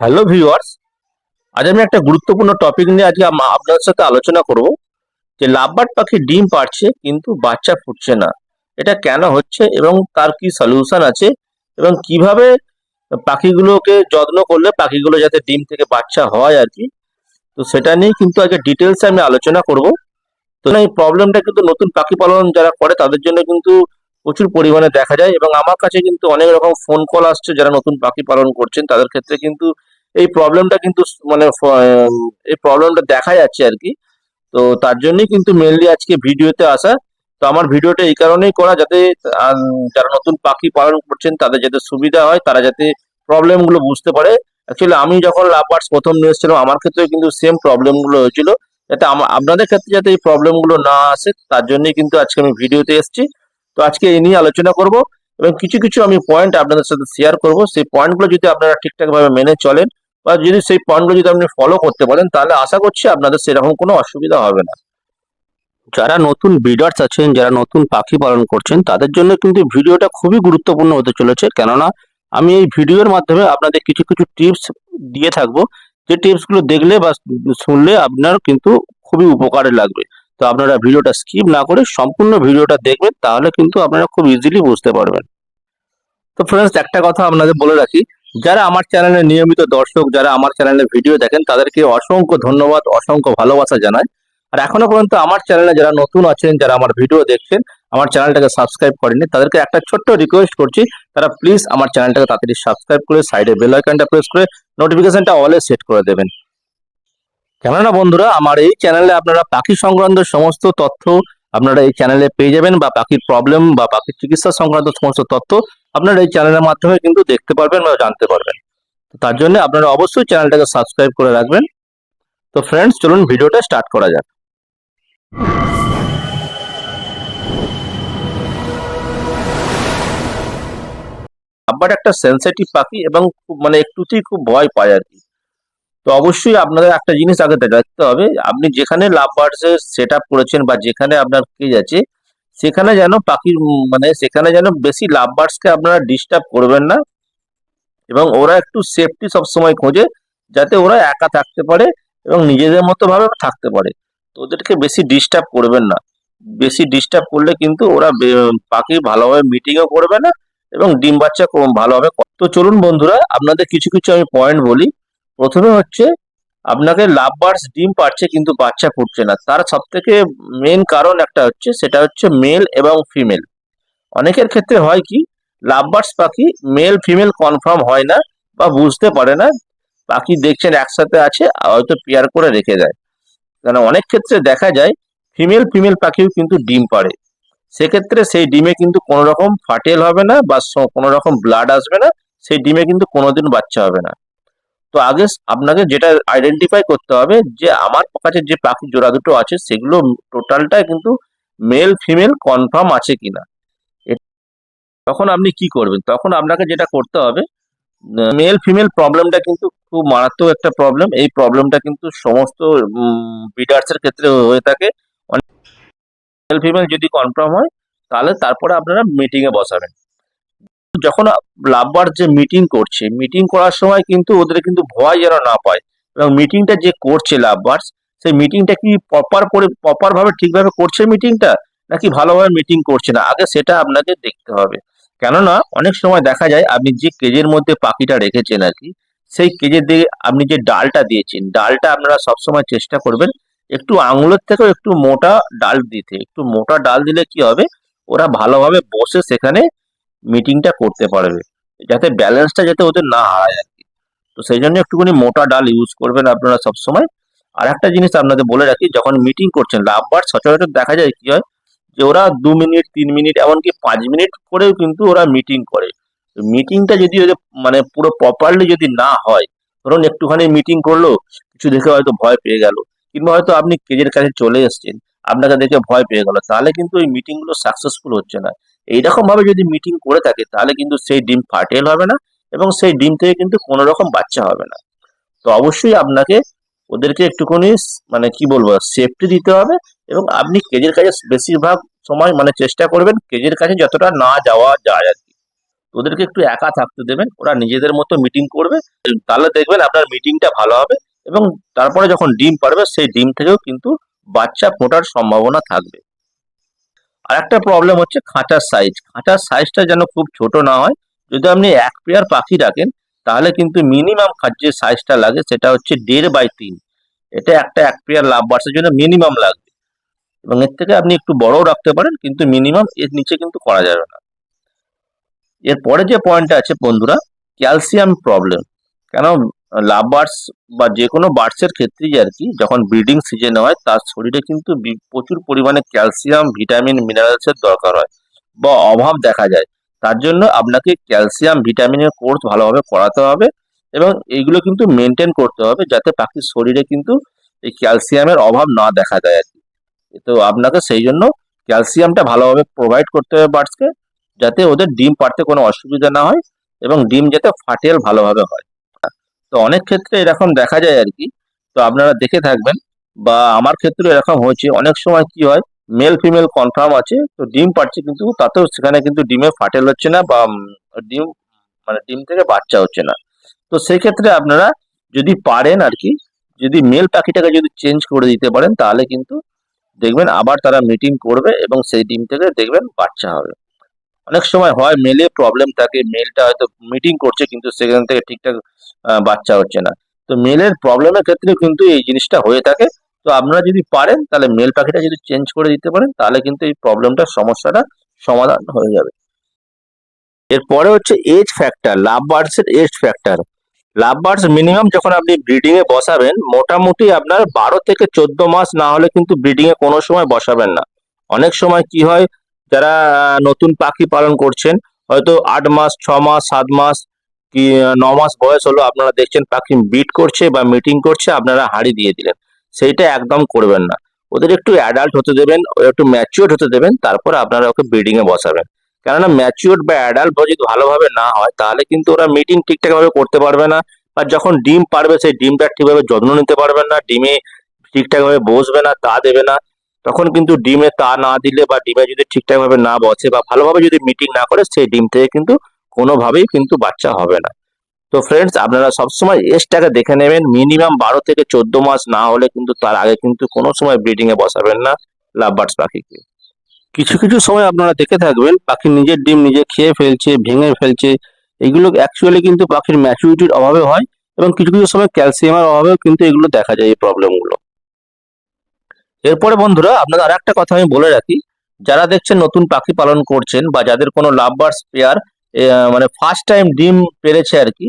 Hello viewers আজ আমি একটা গুরুত্বপূর্ণ টপিক নিয়ে আজকে আপনাদের সাথে আলোচনা করব যে লাভবার্ড পাখি ডিম পাড়ছে, কিন্তু বাচ্চা ফুটছে না। এটা কেন হচ্ছে এবং তার কি সলিউশন আছে এবং কীভাবে পাখিগুলোকে যত্ন করলে পাখিগুলো যাতে ডিম থেকে বাচ্চা হয় আর কি? তো সেটা নিয়ে কিন্তু আজকে ডিটেলসে আমি আলোচনা করব। তো এই প্রবলেমটা কিন্তু নতুন পাখি পালন যারা করে, তাদের জন্য কিন্তু প্রচুর পরিমাণে দেখা যায় এবং আমার কাছে কিন্তু অনেক রকম ফোন কল আসছে যারা নতুন পাখি পালন করছেন, তাদের ক্ষেত্রে কিন্তু এই প্রবলেমটা কিন্তু মানে এই প্রবলেমটা দেখা যাচ্ছে আর কি। তো তার জন্যই কিন্তু মেনলি আজকে ভিডিওতে আসা। তো আমার ভিডিওটা এই কারণেই করা যাতে যারা নতুন পাখি পালন করছেন, তাদের যাতে সুবিধা হয়, তারা যাতে প্রবলেমগুলো বুঝতে পারে। অ্যাকচুয়ালি আমি যখন লাভ বার্ডস প্রথম নিয়ে এসেছিলাম, আমার ক্ষেত্রে কিন্তু সেম প্রবলেমগুলো হয়েছিল। যাতে আপনাদের ক্ষেত্রে যাতে এই প্রবলেমগুলো না আসে, তার জন্যই কিন্তু আজকে আমি ভিডিওতে এসেছি। তো আজকে এই নিয়ে আলোচনা করব এবং কিছু কিছু আমি পয়েন্ট আপনাদের সাথে শেয়ার করব। সেই পয়েন্টগুলো যদি আপনারা ঠিকঠাক ভাবে মেনে চলেন বা যদি সেই পয়েন্টগুলো যদি আপনি ফলো করতে পারেন তাহলে আশা করছি আপনাদের সেরকম কোনো অসুবিধা হবে না। যারা নতুন ব্রিডার্স আছেন, যারা নতুন পাখি পালন করছেন, তাদের জন্য কিন্তু ভিডিওটা খুবই গুরুত্বপূর্ণ হতে চলেছে। কেননা, আমি এই ভিডিওর মাধ্যমে আপনাদের কিছু কিছু টিপস দিয়ে থাকব। যে টিপসগুলো দেখলে বা শুনলে আপনার কিন্তু খুবই উপকারে লাগবে। তো আপনারা ভিডিওটা স্কিপ না করে সম্পূর্ণ ভিডিওটা দেখবেন, তাহলে কিন্তু আপনারা খুব ইজিলি বুঝতে পারবেন। তো ফ্রেন্ডস একটা কথা আপনাদের বলে রাখি, যারা আমার চ্যানেলে নিয়মিত দর্শক, যারা আমার চ্যানেলে ভিডিও দেখেন, তাদেরকে অসংখ্য ধন্যবাদ, অসংখ্য ভালোবাসা জানায় আর এখনও পর্যন্ত আমার চ্যানেলে যারা নতুন আছেন, যারা আমার ভিডিও দেখছেন, আমার চ্যানেলটাকে সাবস্ক্রাইব করেনি তাদেরকে একটা ছোট্ট রিকোয়েস্ট করছি, তারা প্লিজ আমার চ্যানেলটাকে তাড়াতাড়ি সাবস্ক্রাইব করে সাইডে বেল আইকনটা প্রেস করে নোটিফিকেশনটা অলে সেট করে দেবেন। কেননা বন্ধুরা, আমার এই চ্যানেলে আপনারা পাখি সংক্রান্ত সমস্ত তথ্য আপনারা এই চ্যানেলে পেয়ে যাবেন বা পাখির প্রবলেম বা পাখির চিকিৎসা সংক্রান্ত সমস্ত তথ্য আপনারা এই চ্যানেলের মাধ্যমে কিন্তু দেখতে পারবেন বা জানতে পারবেন। তার জন্য আপনারা অবশ্যই চ্যানেলটাকে সাবস্ক্রাইব করে রাখবেন। তো ফ্রেন্ডস চলুন ভিডিওটা স্টার্ট করা যাক। আবার একটা সেন্সিটিভ পাখি এবং খুব মানে একটুতেই খুব ভয় পায় আর কি। তো অবশ্যই আপনাদের একটা জিনিস আগে দেখতে হবে, আপনি যেখানে লাভ বার্ডসের সেট আপ করেছেন বা যেখানে আপনার কেজ আছে, সেখানে যেন পাখির মানে সেখানে যেন বেশি লাভ বার্ডসকে আপনারা ডিস্টার্ব করবেন না এবং ওরা একটু সেফটি সবসময় খোঁজে যাতে ওরা একা থাকতে পারে এবং নিজেদের মতো ভাবে থাকতে পারে। তো ওদেরকে বেশি ডিস্টার্ব করবেন না। বেশি ডিস্টার্ব করলে কিন্তু ওরা পাখি ভালোভাবে মিটিংও করবে না এবং ডিম বাচ্চা ভালোভাবে ক- তো চলুন বন্ধুরা, আপনাদের কিছু কিছু আমি পয়েন্ট বলি। প্রথমে হচ্ছে আপনাকে লাভ বার্ডস ডিম পারছে কিন্তু বাচ্চা ফুটছে না। তার সব থেকে মেন কারণ একটা হচ্ছে, সেটা হচ্ছে মেল এবং ফিমেল অনেকের ক্ষেত্রে হয় কি লাভ বার্ডস পাখি মেল ফিমেল কনফার্ম হয় না বা বুঝতে পারে না। পাখি দেখছেন একসাথে আছে, হয়তো পেয়ার করে রেখে দেয়। কারণ অনেক ক্ষেত্রে দেখা যায় ফিমেল ফিমেল পাখিও কিন্তু ডিম পারে সেক্ষেত্রে সেই ডিমে কিন্তু কোনো রকম ফাটেল হবে না বা কোনো রকম ব্লাড আসবে না, সেই ডিমে কিন্তু কোনোদিন বাচ্চা হবে না। তো আগে আপনাকে যেটা আইডেন্টিফাই করতে হবে যে আমার কাছে যে পাখি জোড়া দুটো আছে, সেগুলো টোটালটাই কিন্তু মেল ফিমেল কনফার্ম আছে কিনা। তখন আপনি কি করবেন? তখন আপনাকে যেটা করতে হবে মেল ফিমেল প্রবলেমটা কিন্তু খুব মারাত্মক একটা প্রবলেম এই প্রবলেমটা কিন্তু সমস্ত ব্রিডার্স এর ক্ষেত্রে হয়ে থাকে। মেল ফিমেল যদি কনফার্ম হয়, তাহলে তারপরে আপনারা মিটিং এ বসাবেন। যখন লাভবার যে মিটিং করছে মিটিং করার সময় কিন্তু ওদের কিন্তু ভয় যেন না পায়। এবং মিটিংটা যে করছে লাভবার্স সেই মিটিংটা কি প্রপার করে প্রপার ভাবে ঠিকভাবে করছে মিটিংটা নাকি ভালোভাবে মিটিং করছে না? আগে সেটা আপনাকে দেখতে হবে। কেননা, অনেক সময় দেখা যায় আপনি যে কেজের মধ্যে পাখিটা রেখেছেন আর কি, সেই কেজের দিকে আপনি যে ডালটা দিয়েছেন, ডালটা আপনারা সবসময় চেষ্টা করবেন একটু আঙুলের থেকেও একটু মোটা ডাল দিতে। একটু মোটা ডাল দিলে কি হবে? ওরা ভালোভাবে বসে সেখানে মিটিংটা করতে পারবে। যাতে ব্যালেন্সটা যাতে ওদের না হারায় আর কি। তো সেই জন্য একটুখানি মোটা ডাল ইউজ করবেন আপনারা সবসময়। আর একটা জিনিস আপনাদের বলে রাখি, যখন মিটিং করছেন, লাভবার সচরাচর দেখা যায় কি হয়, যে ওরা দু মিনিট তিন মিনিট এমনকি পাঁচ মিনিট করেও কিন্তু ওরা মিটিং করে। মিটিংটা যদি মানে পুরো প্রপারলি যদি না হয়, ধরুন একটুখানি মিটিং করল, কিছু দেখে হয়তো ভয় পেয়ে গেল, কিংবা হয়তো আপনি কেজের কাছে চলে এসেছেন আপনাকে দেখে ভয় পেয়ে গেল। তাহলে কিন্তু ওই মিটিংগুলো সাকসেসফুল হচ্ছে না। এইরকম ভাবে যদি মিটিং করে থাকে, তাহলে কিন্তু সেই ডিম ফার্টেল হবে না এবং সেই ডিম থেকে কিন্তু কোনো রকম বাচ্চা হবে না। তো অবশ্যই আপনাকে ওদেরকে একটুখানি মানে কি বলব সেফটি দিতে হবে এবং আপনি কেজের কাছে বেশিরভাগ সময় মানে চেষ্টা করবেন কেজের কাছে যতটা না যাওয়া যায় আর কি। ওদেরকে একটু একা থাকতে দেবেন, ওরা নিজেদের মতো মিটিং করবে, তাহলে দেখবেন আপনার মিটিংটা ভালো হবে এবং তারপরে যখন ডিম পারবে, সেই ডিম থেকেও কিন্তু বাচ্চা ফোটার সম্ভাবনা থাকবে। আর একটা প্রবলেম হচ্ছে খাঁচার সাইজ খাঁচার সাইজটা যেন খুব ছোট না হয়, যদি আপনি এক পেয়ার পাখি রাখেন, তাহলে কিন্তু মিনিমাম যে সাইজটা লাগে, সেটা হচ্ছে দেড় বাই তিন। এটা একটা এক পেয়ার লাভ বার্সের জন্য মিনিমাম লাগবে। এবং এর থেকে আপনি একটু বড়ও রাখতে পারেন, কিন্তু মিনিমাম এর নিচে কিন্তু করা যাবে না। এরপরে যে পয়েন্টটা আছে বন্ধুরা ক্যালসিয়াম প্রবলেম কেন লাভ বার্ডস বা যে কোনো বার্ডসের ক্ষেত্রেই আর কি, যখন ব্রিডিং সিজনে হয়, তার শরীরে কিন্তু প্রচুর পরিমাণে ক্যালসিয়াম ভিটামিন মিনারেলসের দরকার হয় বা অভাব দেখা যায়। তার জন্য আপনাকে ক্যালসিয়াম ভিটামিনের কোর্স ভালোভাবে করাতে হবে এবং এইগুলো কিন্তু মেনটেন করতে হবে যাতে পাখির শরীরে কিন্তু এই ক্যালসিয়ামের অভাব না দেখা যায় আর কি। তো আপনাকে সেই জন্য ক্যালসিয়ামটা ভালোভাবে প্রোভাইড করতে হবে বার্ডসকে যাতে ওদের ডিম পাড়তে কোনো অসুবিধা না হয় এবং ডিম যাতে ফাটেল ভালোভাবে হয়। তো অনেক ক্ষেত্রে এরকম দেখা যায় আর কি। তো আপনারা দেখে থাকবেন বা আমার ক্ষেত্রে এরকম হয়েছে। অনেক সময় কি হয় মেল ফিমেল কনফার্ম আছে, তো ডিম পাচ্ছে কিন্তু তাতেও সেখানে কিন্তু ডিমে ফাটেল হচ্ছে না বা ডিম মানে ডিম থেকে বাচ্চা হচ্ছে না। তো সেই ক্ষেত্রে আপনারা যদি পারেন আর কি, যদি মেল পাখিটাকে যদি চেঞ্জ করে দিতে পারেন, তাহলে কিন্তু দেখবেন আবার তারা মিটিং করবে এবং সেই ডিম থেকে দেখবেন বাচ্চা হবে। অনেক সময় হয় মেলে প্রবলেম থাকে মেলটা হয়তো মিটিং করছে কিন্তু সেখান থেকে ঠিকঠাক বাচ্চা হচ্ছে না। তো মেলের প্রবলেমের ক্ষেত্রে কিন্তু এই জিনিসটা হয়ে থাকে। তো আপনারা যদি পারেন, তাহলে মেল পাখিটা যদি চেঞ্জ করে দিতে পারেন, তাহলে কিন্তু এই প্রবলেমটার সমস্যাটা সমাধান হয়ে যাবে। এরপরে হচ্ছে age factor love বার্ডসের age factor love birds minimum যখন আপনি ব্রিডিং এ বসাবেন, মোটামুটি আপনার বারো থেকে চোদ্দ মাস না হলে কিন্তু ব্রিডিং এ কোনো সময় বসাবেন না। অনেক সময় কি হয়, যারা নতুন পাখি পালন করছেন, হয়তো আট মাস, ছ মাস, সাত মাস কি ন মাস বয়স হলো আপনারা দেখছেন পাখি বিট করছে বা মিটিং করছে, আপনারা হাড়ি দিয়ে দিলেন। সেইটা একদম করবেন না। ওদের একটু অ্যাডাল্ট হতে দেবেন একটু ম্যাচিওর হতে দেবেন, তারপর আপনারা ওকে ব্রিডিং এ বসাবেন। কেননা ম্যাচিওর বা অ্যাডাল্ট যদি ভালোভাবে না হয়, তাহলে কিন্তু ওরা মিটিং ঠিকঠাক ভাবে করতে পারবে না আর যখন ডিম পারবে, সেই ডিমটা ঠিকভাবে যত্ন নিতে পারবেন না, ডিমে ঠিকঠাক ভাবে বসবে না, তা দেবে না। তখন কিন্তু ডিমে তা না দিলে বা ডিমে যদি ঠিকঠাক ভাবে না বসে বা ভালোভাবে যদি মিটিং না করে, সেই ডিম থেকে কিন্তু কোনোভাবেই কিন্তু বাচ্চা হবে না। তো ফ্রেন্ডস আপনারা সবসময় এজটাকে দেখে নেবেন। মিনিমাম বারো থেকে চোদ্দ মাস না হলে কিন্তু তার আগে কিন্তু কোনো সময় ব্রিডিংয়ে বসাবেন না লাভ বার্ডস পাখিকে। কিছু কিছু সময় আপনারা দেখে থাকবেন, পাখি নিজের ডিম নিজে খেয়ে ফেলছে, ভেঙে ফেলছে। এগুলো অ্যাকচুয়ালি কিন্তু পাখির ম্যাচুরিটির অভাবে হয় এবং কিছু কিছু সময় ক্যালসিয়ামের অভাবেও কিন্তু এগুলো দেখা যায় এই প্রবলেমগুলো এরপরে বন্ধুরা, আপনাদের আর একটা কথা আমি বলে রাখি। যারা দেখছেন নতুন পাখি পালন করছেন বা যাদের কোনো লাভ বার্ডস পেয়ার মানে ফার্স্ট টাইম ডিম পেরেছে আর কি।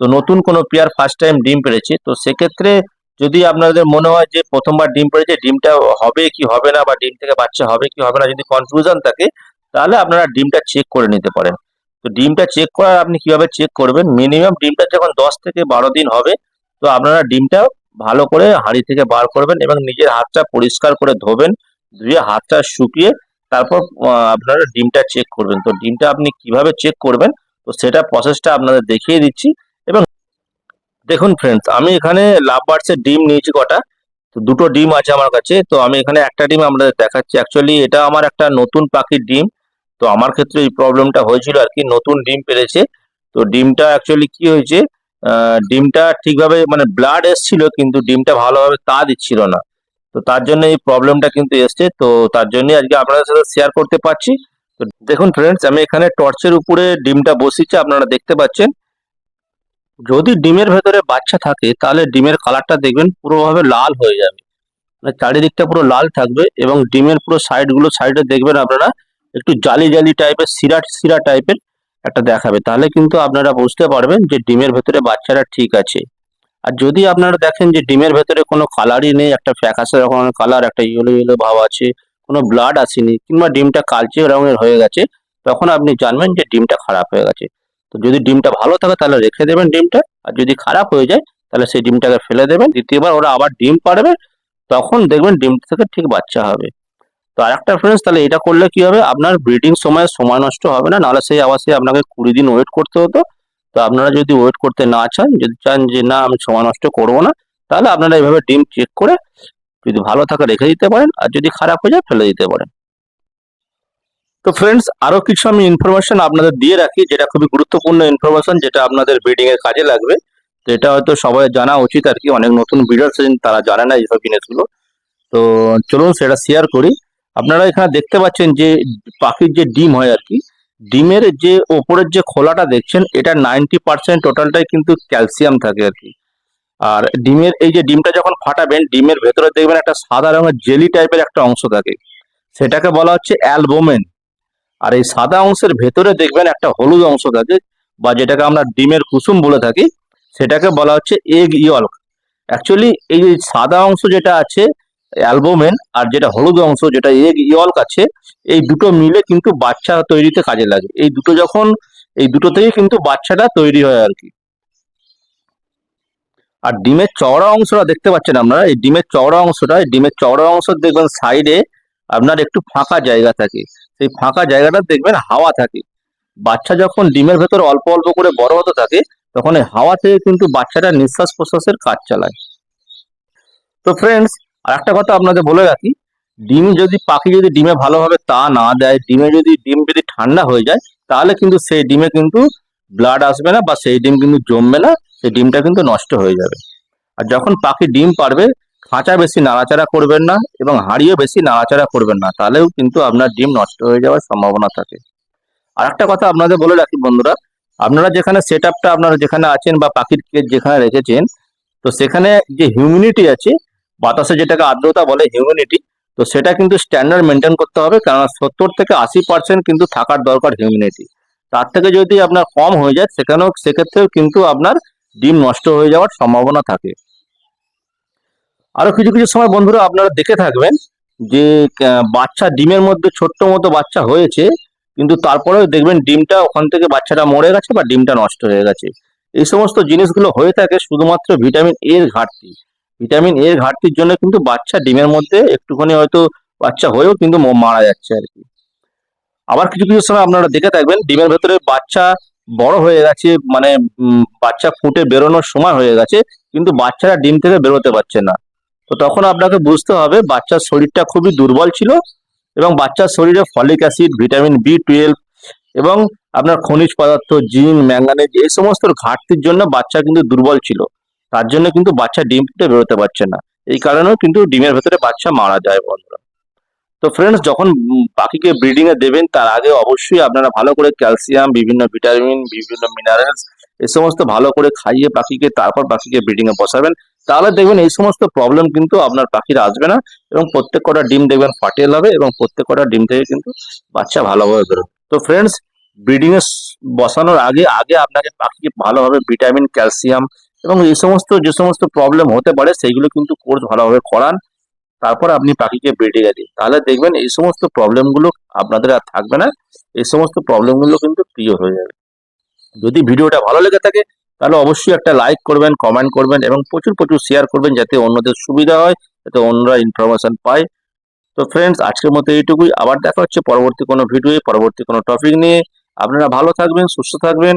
তো নতুন কোনো পেয়ার ফার্স্ট টাইম ডিম পেরেছে। তো সেক্ষেত্রে যদি আপনাদের মনে হয় যে প্রথমবার ডিম পেরেছে, ডিমটা হবে কি হবে না বা ডিম থেকে বাচ্চা হবে কি হবে না যদি কনফিউশন থাকে, তাহলে আপনারা ডিমটা চেক করে নিতে পারেন। তো ডিমটা চেক করার আপনি কীভাবে চেক করবেন? মিনিমাম ডিমটা যখন দশ থেকে বারো দিন হবে, তো আপনারা ডিমটা ভালো করে হাঁড়ি থেকে বার করবেন এবং নিজের হাতটা পরিষ্কার করে ধোবেন, ধুয়ে হাতটা শুকিয়ে তারপর আপনারা ডিমটা চেক করবেন। তো ডিমটা আপনি কীভাবে চেক করবেন? তো সেটা প্রসেসটা আপনাদের দেখিয়ে দিচ্ছি। এবং দেখুন ফ্রেন্ডস আমি এখানে লাভ বার্ডসের ডিম নিয়েছি কটা। তো দুটো ডিম আছে আমার কাছে। তো আমি এখানে একটা ডিম আপনাদের দেখাচ্ছি। অ্যাকচুয়ালি এটা আমার একটা নতুন পাখির ডিম। তো আমার ক্ষেত্রে এই প্রবলেমটা হয়েছিল আর কি, নতুন ডিম পেরেছে। তো ডিমটা অ্যাকচুয়ালি কি হয়েছে ডিমটা ঠিকভাবে মানে ব্লাড এসছিল, কিন্তু ডিমটা ভালোভাবে তা দিচ্ছিল না। তো তার জন্য এই প্রবলেমটা কিন্তু এসছে। তো তার জন্য আজকে আপনাদের সাথে শেয়ার করতে পারছি। তো দেখুন ফ্রেন্ডস আমি এখানে টর্চের উপরে ডিমটা বসিয়েছি, আপনারা দেখতে পাচ্ছেন। যদি ডিমের ভেতরে বাচ্চা থাকে, তাহলে ডিমের কালারটা দেখবেন পুরোভাবে লাল হয়ে যাবে। মানে চারিদিকটা পুরো লাল থাকবে এবং ডিমের পুরো সাইডগুলো সাইডে দেখবেন আপনারা একটু জালি জালি টাইপের সিরা সিরা টাইপের একটা দেখাবে। তাহলে কিন্তু আপনারা বুঝতে পারবেন যে ডিমের ভেতরে বাচ্চাটা ঠিক আছে। আর যদি আপনারা দেখেন যে ডিমের ভেতরে কোনো কালারই নেই, একটা ফ্যাকাশে রকমের কালার, একটা ইয়েলো ইয়েলো ভাব আছে, কোনো ব্লাড আসেনি, কিংবা ডিমটা কালচে রঙের হয়ে গেছে, তখন আপনি জানবেন যে ডিমটা খারাপ হয়ে গেছে। তো যদি ডিমটা ভালো থাকে তাহলে রেখে দেবেন ডিমটা, আর যদি খারাপ হয়ে যায় তাহলে সেই ডিমটাকে ফেলে দেবেন, দ্বিতীয়বার ওরা আবার ডিম পারবে তখন দেখবেন ডিম থেকে ঠিক বাচ্চা হবে। তো আরেকটা ফ্রেন্ডস তাহলে এটা করলে কি হবে? আপনার ব্রিডিং সময় সময় নষ্ট হবে না, নাহলে সেই আবার সেই আপনাকে কুড়ি দিন ওয়েট করতে হতো। তো আপনারা যদি ওয়েট করতে না চান, যদি চান যে না, আমি সময় নষ্ট করব না, তাহলে আপনারা এইভাবে ডিম চেক করে যদি ভালো থাকে রেখে দিতে পারেন, আর যদি খারাপ হয়ে যায় ফেলে দিতে পারেন। তো ফ্রেন্ডস আরও কিছু আমি ইনফরমেশন আপনাদের দিয়ে রাখি, যেটা খুবই গুরুত্বপূর্ণ ইনফরমেশন যেটা আপনাদের ব্রিডিং এর কাজে লাগবে। তো এটা হয়তো সবাই জানা উচিত আর কি, অনেক নতুন বিডার্স তারা জানে না এইসব জিনিসগুলো। তো চলুন সেটা শেয়ার করি। আপনারা এখানে দেখতে পাচ্ছেন যে পাখির যে ডিম হয় আর কি ডিমের যে ওপরের যে খোলাটা দেখছেন, এটা নাইনটি পার্সেন্ট টোটালটাই কিন্তু ক্যালসিয়াম থাকে আর কি। আর ডিমের এই যে ডিমটা যখন ফাটাবেন, ডিমের ভেতরে দেখবেন একটা সাদা রঙের জেলি টাইপের একটা অংশ থাকে। সেটাকে বলা হচ্ছে অ্যালবোমেন আর এই সাদা অংশের ভেতরে দেখবেন একটা হলুদ অংশ থাকে, বা যেটাকে আমরা ডিমের কুসুম বলে থাকি, সেটাকে বলা হচ্ছে এগ ইয়ল্ক অ্যাকচুয়ালি এই সাদা অংশ যেটা আছে অ্যালবোমেন আর যেটা হলুদ অংশ, যেটা এগ ইয়ল্ক আছে এই দুটো মিলে কিন্তু বাচ্চা তৈরিতে কাজে লাগে। এই দুটো যখন, এই দুটো থেকে কিন্তু বাচ্চাটা তৈরি হয় আর কি। আর ডিমের চওড়া অংশটা দেখতে পাচ্ছেন আপনারা, এই ডিমের চওড়া অংশটা, এই ডিমের চওড়া অংশ দেখবেন সাইডে আপনার একটু ফাঁকা জায়গা থাকে। সেই ফাঁকা জায়গাটা দেখবেন হাওয়া থাকে। বাচ্চা যখন ডিমের ভেতর অল্প অল্প করে বড় হতে থাকে, তখন এই হাওয়া থেকে কিন্তু বাচ্চাটা নিঃশ্বাস প্রশ্বাসের কাজ চালায়। তো ফ্রেন্ডস আর একটা কথা আপনাদের বলে রাখি, ডিম যদি পাখি যদি ডিমে ভালোভাবে তা না দেয়, ডিমে যদি ডিম যদি ঠান্ডা হয়ে যায়, তাহলে কিন্তু সেই ডিমে কিন্তু ব্লাড আসবে না বা সেই ডিম কিন্তু জমবে না, সেই ডিমটা কিন্তু নষ্ট হয়ে যাবে। আর যখন পাখি ডিম পারবে, খাঁচা বেশি নাড়াচাড়া করবেন না এবং হাঁড়িও বেশি নাড়াচাড়া করবেন না, তাহলেও কিন্তু আপনার ডিম নষ্ট হয়ে যাওয়ার সম্ভাবনা থাকে। আর একটা কথা আপনাদের বলে রাখি বন্ধুরা, আপনারা যেখানে সেট আপনারা যেখানে আছেন বা পাখির কেজ যেখানে রেখেছেন, তো সেখানে যে হিউমিনিটি আছে বাতাসে যেটাকে আর্দ্রতা বলে হিউমিনিটি তো সেটা কিন্তু স্ট্যান্ডার্ড মেনটেন করতে হবে কারণ সত্তর থেকে আশি পার্সেন্ট কিন্তু থাকার দরকার হিউমিনিটি তার থেকে যদি আপনার কম হয়ে যায়, সেখানেও সেক্ষেত্রেও কিন্তু আপনার ডিম নষ্ট হয়ে যাওয়ার সম্ভাবনা থাকে। আরও কিছু কিছু সময় বন্ধুরা আপনারা দেখে থাকবেন যে বাচ্চা ডিমের মধ্যে ছোট্ট মতো বাচ্চা হয়েছে, কিন্তু তারপরেও দেখবেন ডিমটা ওখান থেকে বাচ্চাটা মরে গেছে বা ডিমটা নষ্ট হয়ে গেছে। এই সমস্ত জিনিসগুলো হয়ে থাকে শুধুমাত্র ভিটামিন এর ঘাটতি। ভিটামিন এর ঘাটতির জন্য কিন্তু বাচ্চা ডিমের মধ্যে একটুখানি হয়তো বাচ্চা হয়েও কিন্তু মারা যাচ্ছে আর কি। আবার কিছু কিছু সময় আপনারা দেখে থাকবেন, ডিমের ভেতরে বাচ্চা বড় হয়ে গেছে মানে বাচ্চা ফুটে বেরোনোর সময় হয়ে গেছে, কিন্তু বাচ্চারা ডিম থেকে বেরোতে পারছে না। তো তখন আপনাকে বুঝতে হবে, বাচ্চার শরীরটা খুবই দুর্বল ছিল এবং বাচ্চার শরীরে folic acid, vitamin B twelve এবং আপনার খনিজ পদার্থ জিন ম্যাঙ্গানেজ এই সমস্ত ঘাটতির জন্য বাচ্চা কিন্তু দুর্বল ছিল। তার জন্য কিন্তু বাচ্চা ডিম ফুটে বেরোতে পারছে না। এই কারণেও কিন্তু ডিমের ভেতরে বাচ্চা মারা যায় বন্ধুরা। তো ফ্রেন্ডস যখন পাখিকে ব্রিডিং এ দেবেন, তার আগে অবশ্যই আপনারা ভালো করে ক্যালসিয়াম বিভিন্ন ভিটামিন বিভিন্ন মিনারেলস এই সমস্ত ভালো করে খাইয়ে পাখিকে, তারপর পাখিকে ব্রিডিং এ বসাবেন। তাহলে দেখবেন এই সমস্ত প্রবলেম কিন্তু আপনার পাখির আসবে না এবং প্রত্যেক কটা ডিম দেখবেন ফাটেল হবে এবং প্রত্যেক কটা ডিম থেকে কিন্তু বাচ্চা ভালোভাবে বেরোবে। তো ফ্রেন্ডস ব্রিডিং এ বসানোর আগে আগে আপনাকে পাখিকে ভালোভাবে ভিটামিন ক্যালসিয়াম এবং এই সমস্ত যে সমস্ত প্রবলেম হতে পারে, সেইগুলো কিন্তু কোর্স ভালোভাবে করান। তারপর আপনি পাখিকে এ দিন। তাহলে দেখবেন এই সমস্ত প্রবলেমগুলো আপনাদের আর থাকবে না। এই সমস্ত প্রবলেমগুলো কিন্তু ক্লিয়ার হয়ে যাবে। যদি ভিডিওটা ভালো লেগে থাকে, তাহলে অবশ্যই একটা লাইক করবেন কমেন্ট করবেন এবং প্রচুর প্রচুর শেয়ার করবেন যাতে অন্যদের সুবিধা হয়, যাতে অন্যরা ইনফরমেশন পায়। তো ফ্রেন্ডস আজকের মতো এইটুকুই। আবার দেখা হচ্ছে পরবর্তী কোনো ভিডিও পরবর্তী কোনো টপিক নিয়ে। আপনারা ভালো থাকবেন, সুস্থ থাকবেন।